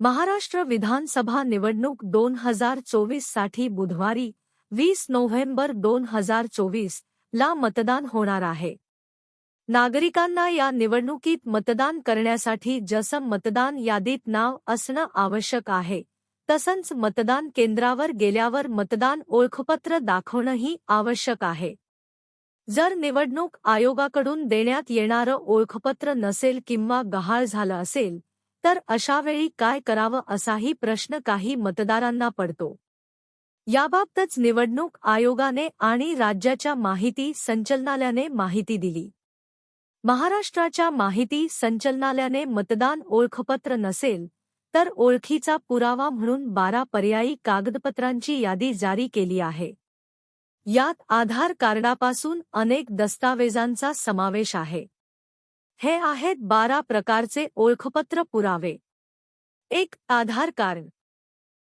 महाराष्ट्र विधानसभा निवडणूक दोन हजार चोवीससाठी बुधवारी वीस नोव्हेंबर दोन हजार चोवीस ला मतदान होणार आहे. नागरिकांना या निवडणुकीत मतदान करण्यासाठी जसं मतदान यादीत नाव असणं आवश्यक आहे तसंच मतदान केंद्रावर गेल्यावर मतदान ओळखपत्र दाखवणंही आवश्यक आहे. जर निवडणूक आयोगाकडून देण्यात येणारं ओळखपत्र नसेल किंवा गहाळ झालं असेल तर अशावेळी काय करावं असाही प्रश्न काही मतदारांना पडतो. याबाबतच निवडणूक आयोगाने आणि राज्याच्या माहिती संचलनालयाने माहिती दिली. महाराष्ट्राच्या माहिती संचलनालयाने मतदान ओळखपत्र नसेल तर ओळखीचा पुरावा म्हणून बारा पर्यायी कागदपत्रांची यादी जारी केली आहे. यात आधार कार्डापासून अनेक दस्तावेजांचा समावेश आहे. हे आहेत बारा प्रकारचे ओळखपत्र पुरावे. एक आधार कार्ड.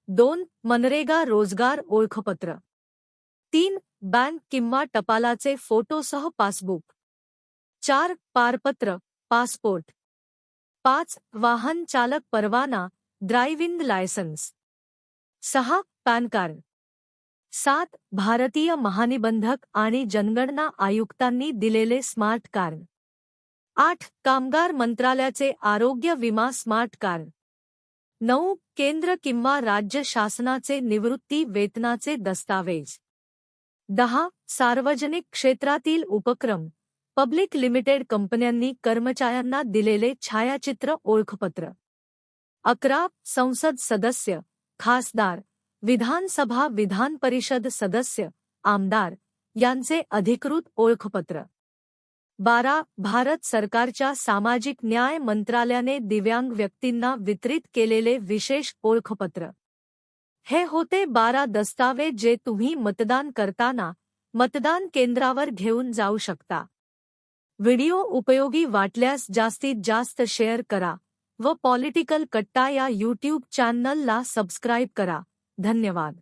दोन मनरेगा रोजगार ओळखपत्र. तीन बँक किंवा टपालाचे फोटोसह पासबुक. चार पारपत्र पासपोर्ट. पाच वाहन चालक परवाना ड्रायव्हिंग लायसन्स. सहा पॅन कार्ड. सात भारतीय महानिबंधक आणि जनगणना आयुक्तांनी दिलेले स्मार्ट कार्ड. आठ कामगार मंत्रालयाचे आरोग्य विमा स्मार्ट कार्ड. नऊ केंद्र किंवा राज्य शासनाचे निवृत्ती वेतनाचे दस्तावेज. दहा सार्वजनिक क्षेत्रातील उपक्रम. पब्लिक लिमिटेड कंपन्यांनी कर्मचाऱ्यांना दिलेले छायाचित्र ओळखपत्र. अकरा संसद सदस्य खासदार विधानसभा विधान परिषद सदस्य आमदार यांचे अधिकृत ओळखपत्र. बारा भारत सरकारच्या सामाजिक न्याय मंत्रालयाने दिव्यांग व्यक्तींना वितरित केलेले विशेष ओळखपत्र. हे होते बारा दस्तावेज जे तुम्ही मतदान करताना मतदान केंद्रावर घेऊन जाऊ शकता. व्हिडिओ उपयोगी वाटल्यास जास्तीत जास्त शेअर करा व पॉलिटिकल कट्टा या यूट्यूब चॅनलला सबस्क्राईब करा. धन्यवाद.